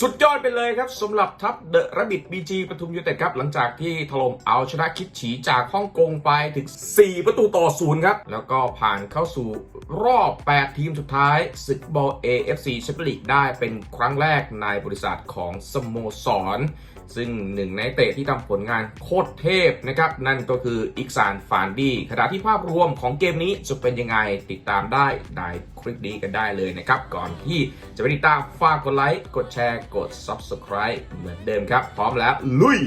สุดยอดไปเลยครับสำหรับทัพเดอะระบิดบีจีปทุมยูเต็ดครับ หลังจากที่ถล่มเอาชนะคิดฉีจากฮ่องกงไปถึง 4 ประตูต่อศูนย์ครับ แล้วก็ผ่านเข้าสู่รอบ 8 ทีมสุดท้ายศึกบอล AFC แชมเปี้ยนลีกได้เป็นครั้งแรกในบริษัทของสโมสร ซึ่งหนึ่งในเตะที่ทำผลงานโคตรเทพนะครับ นั่นก็คืออิกซานฟานดี้ขณะที่ภาพรวมของเกมนี้จะเป็นยังไงติดตามได้ในคลิปนี้กันได้เลยนะครับก่อนที่จะไปติดตามฝากกดไลค์กดแชร์กด Subscribe เหมือนเดิมครับ พร้อมแล้ว ลุย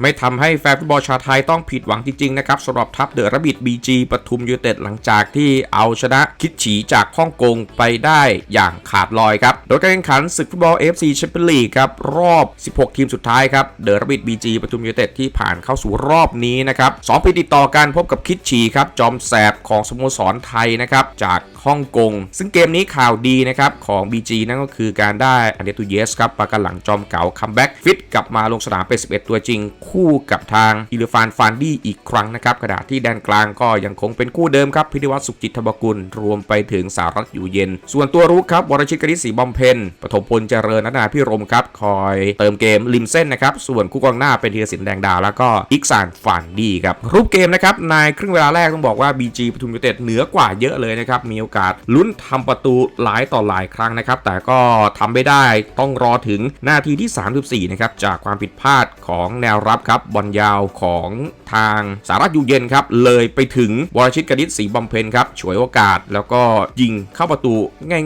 ไม่ทำให้แฟนฟุตบอลชาวไทยต้องผิดหวังจริงๆนะครับสำหรับทัพเดอะระบิด BG ปทุมยูเต็ดหลังจากที่เอาชนะคิดฉีจากฮ่องกงไปได้อย่างขาดลอยครับ โดยการแข่งขันศึกฟุตบอล FC แชมเปี้ยนลีกครับ รอบ 16 ทีมสุดท้ายครับเดอะระบิด BG ปทุมยูเต็ดที่ผ่านเข้าสู่รอบนี้นะครับสองปีติดต่อกันพบกับคิดฉีครับจอมแสบของสโมสรไทยนะครับจาก ฮ่องกง ซึ่งเกมนี้ข่าวดีนะครับของ BG นั่นก็คือการได้อันเดตูเยสครับปากันหลังจอมเก่าคัมแบ็กฟิตกลับมาลงสนามเป็น 11 ตัวจริง คู่กับทางอิลฟานฟานดี้อีกครั้งนะครับขณะที่แดนกลางก็ยังคงเป็นคู่เดิมครับพิธิวัฒน์สุขจิตธบกุล รวมไปถึงสารัตอยู่เย็น ส่วนตัวรุกครับวรชิตกฤษศรีบำเพ็ญปฐมพลเจริญนันาพิรมครับคอยเติมเกมริมเส้นนะครับส่วนคู่กองหน้าเป็นธีรศิลป์แดงดาแล้วก็อิกซานฟานดี้ครับรูปเกมนะครับในครึ่งเวลาแรกต้องบอกว่า BG ปทุมยูเต็ดเหนือกว่าเยอะเลยนะครับมีโอกาสลุ้นทำประตูหลายต่อหลายครั้งนะครับ แต่ก็ทำไม่ได้ต้องรอถึงนาทีที่ 34 นะครับ จากความผิดพลาดของแนวรับครับบอลยาวของ ทางสารัตอยู่เย็นครับ เลยไปถึงวรชิตกนิษฐ์ศรีบำเพ็ญครับฉวยโอกาสแล้วก็ยิงเข้าประตู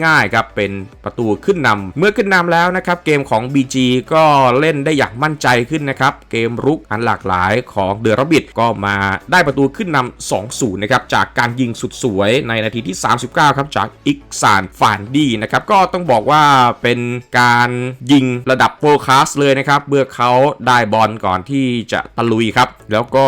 ง่ายๆครับเป็นประตูขึ้นนำเมื่อขึ้นนำแล้วนะครับเกมของ BG ก็เล่นได้อย่างมั่นใจขึ้นนะครับเกมรุกอันหลากหลายของเดอร์บิดก็มาได้ประตูขึ้นนำ2-0 นะครับจากการยิงสุดสวยในนาทีที่ 39 ครับจากอิกซานฟานดีนะครับก็ต้องบอกว่าเป็นการยิงระดับโฟคัสเลยนะครับเมื่อเขาได้บอลก่อนที่จะตะลุยครับแล้วก็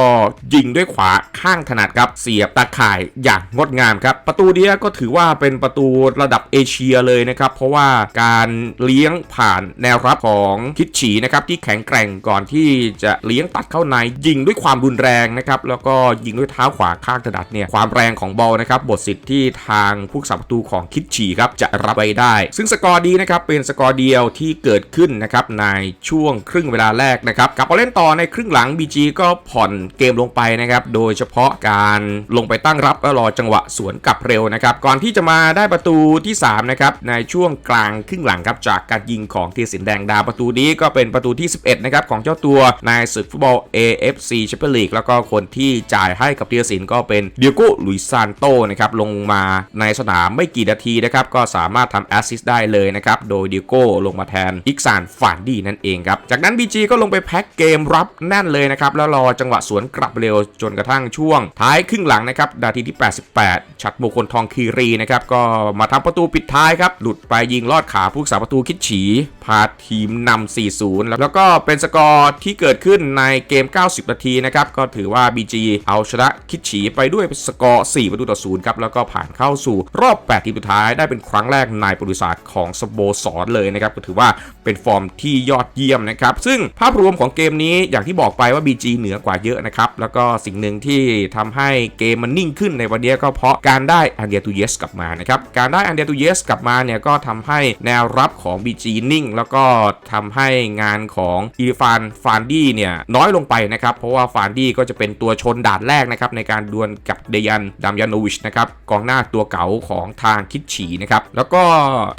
ยิงด้วยขวาข้างถนัดครับ เสียบตาข่ายอย่างงดงามครับ ประตูเนี้ยก็ถือว่าเป็นประตูระดับเอเชียเลยนะครับ เพราะว่าการเลี้ยงผ่านแนวรับของคิดฉีนะครับที่แข็งแกร่งก่อนที่จะเลี้ยงตัดเข้าในยิงด้วยความรุนแรงนะครับแล้วก็ยิงด้วยเท้าขวาข้างถนัดเนี่ยความแรงของบอลนะครับบทสิทธิ์ที่ทางผู้รักษาประตูของคิดฉีครับจะรับไว้ได้ ซึ่งสกอร์ดีนะครับเป็นสกอร์เดียวที่เกิดขึ้นนะครับในช่วงครึ่งเวลาแรกนะครับกลับมาเล่นต่อในครึ่งหลัง BG ก็ผ่อนเกมลงไปนะครับโดยเฉพาะการลงไปตั้งรับและรอจังหวะสวนกลับเร็วนะครับก่อนที่จะมาได้ประตูที่3นะครับในช่วงกลางครึ่งหลังครับจากการยิงของทีสินแดงดาวประตูนี้ก็เป็นประตูที่ 11นะครับของเจ้าตัวในศึกฟุตบอล AFC Champions League แล้วก็คนที่จ่ายให้กับทีสินก็เป็นเดียโก้ลุยซานโตนะครับลงมาในสนามไม่กี่นาทีนะครับก็สามารถทำแอสซิสต์ได้เลยนะครับโดยเดียโก้ลงมาแทนอิกซานฟานดี้นั่นเองครับจากนั้น BG ก็ลงไปแพ็คเกมรับแน่นเลยนะครับแล้วรอจังหวะสวนกลับเร็วจนกระทั่งช่วง ท้ายครึ่งหลังนะครับนาทีที่ 88 ชัดมงคลทองคีรีนะครับก็มาทำประตูปิดท้ายครับหลุดไปยิงลอดขาผู้สาประตูคิดฉีพาทีมนำ 4-0 แล้วก็เป็นสกอร์ที่เกิดขึ้นในเกม 90 นาทีนะครับ ก็ถือว่า BG เอาชนะคิดฉีไปด้วยสกอร์ 4 ประตูต่อ 0 ครับ แล้วก็ผ่านเข้าสู่รอบ 8 ทีมสุดท้ายได้เป็นครั้งแรกในประวัติศาสตร์ของสโมสรเลยนะครับ ก็ถือว่าเป็นฟอร์มที่ยอดเยี่ยมนะครับ ซึ่งภาพรวมของเกมนี้อย่างที่บอกไปว่า BG เหนือกว่าเยอะนะครับ แล้วก็สิ่งหนึ่งที่ทำให้เกมมันนิ่งขึ้นในวันนี้ก็เพราะการได้อันเดียตูเยสกลับมานะครับ การได้อันเดียตูเยสกลับมาเนี่ยก็ทำให้แนวรับของ BG นิ่งแล้วก็ทำให้งานของอีฟานฟานดี้เนี่ยน้อยลงไปนะครับ เพราะว่าฟานดี้ก็จะเป็นตัวชนด่านแรกนะครับในการดวลกับเดยันดัมยานโนวิชนะครับกองหน้าตัวเก๋าของทางคิดฉีนะครับแล้วก็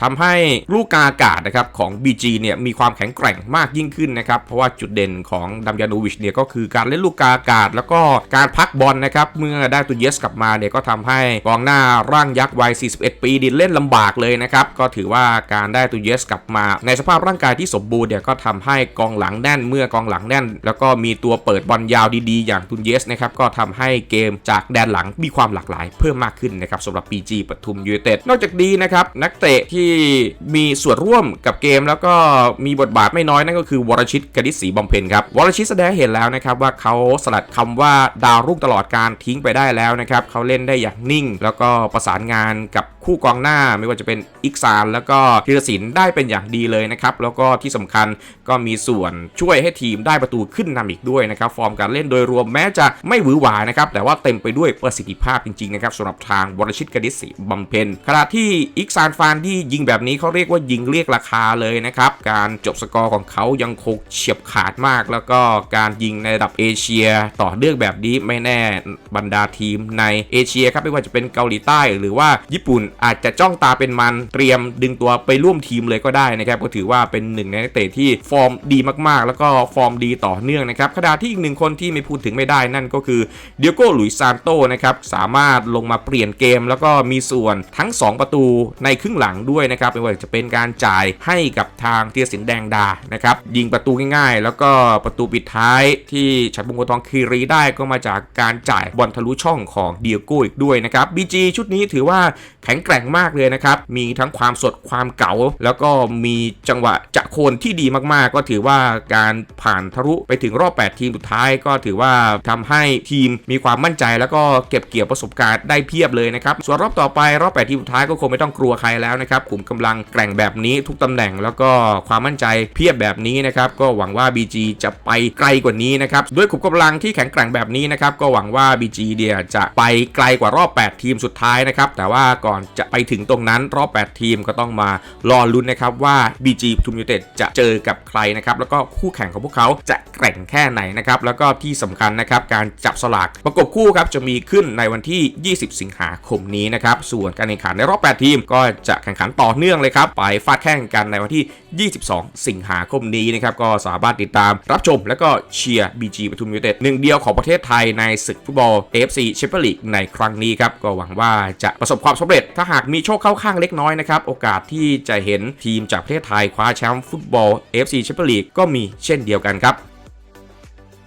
ทำให้ลูกกาอากาศนะครับของ BG เนี่ยมีความแข็งแกร่งมากยิ่งขึ้นนะครับเพราะว่าจุดเด่นของดัมยานโนวิชเนี่ยก็คือการเล่นลูกกาอากาศ แล้วก็การพักบอลนะครับเมื่อได้ตัวเยสกลับมาเนี่ยก็ทำให้กองหน้าร่างยักษ์วัย 41 ปีดินเล่นลำบากเลยนะครับก็ถือว่าการได้ตัวเยสกลับมาในสภาพร่างกายที่สมบูรณ์เนี่ยก็ทำให้กองหลังแน่นเมื่อกองหลังแน่น แล้วก็มีตัวเปิดบอลยาวดีๆ อย่างตุนเยสนะครับก็ทำให้เกมจากแดนหลังมีความหลากหลายเพิ่มมากขึ้นนะครับสำหรับ PG ปทุมยูเต็ดนอกจากนี้นะครับนักเตะที่มีส่วนร่วมกับเกมแล้วก็มีบทบาทไม่น้อยนั่นก็คือวรชิตกนิษศรีบำเพ็ญครับวรชิตแสดงเห็นแล้วนะครับว่าเขาสลัดคำว่าดาวรุ่งตลอดการทิ้งไปได้แล้วนะครับเขาเล่นได้อย่างนิ่ง แล้วก็ประสานงานกับ คู่กองหน้าไม่ว่าจะเป็นอิกซานแล้วก็ธีรศิลป์ได้เป็นอย่างดีเลยนะครับ แล้วก็ที่สำคัญก็มีส่วนช่วยให้ทีมได้ประตูขึ้นนำอีกด้วยนะครับ ฟอร์มการเล่นโดยรวมแม้จะไม่หวือหวานะครับ แต่ว่าเต็มไปด้วยประสิทธิภาพจริงๆนะครับสำหรับทางวรชิตกนิษฐ์ศรีบำเพ็ญขณะที่อิกซานฟานที่ยิงแบบนี้เขาเรียกว่ายิงเรียกราคาเลยนะครับ การจบสกอร์ของเขายังคงเฉียบขาดมาก แล้วก็การยิงในระดับเอเชีย ต่อเนื่องแบบนี้ไม่แน่บรรดาทีมในเอเชียครับไม่ว่าจะเป็นเกาหลีใต้หรือว่าญี่ปุ่นอาจจะจ้องตาเป็นมันเตรียมดึงตัวไปร่วมทีมเลยก็ได้นะครับก็ถือว่าเป็นหนึ่งในนักเตะที่ฟอร์มดีมากๆ แล้วก็ฟอร์มดีต่อเนื่องนะครับขณะที่อีกหนึ่งคนที่ไม่พูดถึงไม่ได้นั่นก็คือเดียโก้หลุยซานโตนะครับสามารถลงมาเปลี่ยนเกม แล้วก็มีส่วนทั้ง 2 ประตูในครึ่งหลังด้วยนะครับไม่ว่าจะเป็นการจ่ายให้กับทางเตียสินแดงดานะครับยิงประตูง่ายๆ แล้วก็ประตูปิดท้ายที่ฉัดบุงโกทองคีรีได้ก็มาจากการจ่ายบอลทะลุช่องของเดียโก้อีกด้วยนะครับ BG ชุดนี้ถือว่าแข็งแกร่งมากเลยนะครับ มีทั้งความสดความเก๋า แล้วก็มีจังหวะจะโคนที่ดีมากๆ ก็ถือว่าการผ่านทะลุไปถึงรอบ 8 ทีมสุดท้าย ก็ถือว่าทำให้ทีมมีความมั่นใจ แล้วก็เก็บเกี่ยวประสบการณ์ได้เพียบเลยนะครับ ส่วนรอบต่อไปรอบ 8 ทีมสุดท้ายก็คงไม่ต้องกลัวใครแล้วนะครับกลุ่มกำลังแกร่งแบบนี้ทุกตำแหน่ง แล้วก็ความมั่นใจเพียบแบบนี้นะครับ ก็หวังว่า BG จะไปไกลกว่านี้นะครับด้วยขุมกำลังที่แข็งแกร่งแบบนี้นะครับก็หวังว่า BG เดียจะไปไกลกว่ารอบ 8 ทีมสุดท้ายนะครับแต่ว่าก่อนจะไปถึงตรงนั้นรอบ 8 ทีมก็ต้องมารอลุ้นนะครับว่า BG ปทุมยูเต็ดจะเจอกับใครนะครับแล้วก็คู่แข่งของพวกเขาจะแกร่งแค่ไหนนะครับแล้วก็ที่สำคัญนะครับการจับสลากประกบคู่ครับจะมีขึ้นในวันที่ 20 สิงหาคมนี้นะครับส่วนการแข่งขันในรอบ 8 ทีม ก็จะแข่งขันต่อเนื่องเลยครับไปฟาดแข่งกันในวันที่ 22 สิงหาคมนี้นะครับก็สามารถติดตามรับชม แล้วก็เชียร์ BG ปทุมยูเต็ดหนึ่งเดียวของประเทศไทยในศึกฟุตบอล AFC Champions League ในครั้งนี้ครับก็หวังว่าจะประสบความสำเร็จถ้าหากมีโชคเข้าข้างเล็กน้อยนะครับ โอกาสที่จะเห็นทีมจากประเทศไทยคว้าแชมป์ฟุตบอล FC Champions League ก็มีเช่นเดียวกันครับ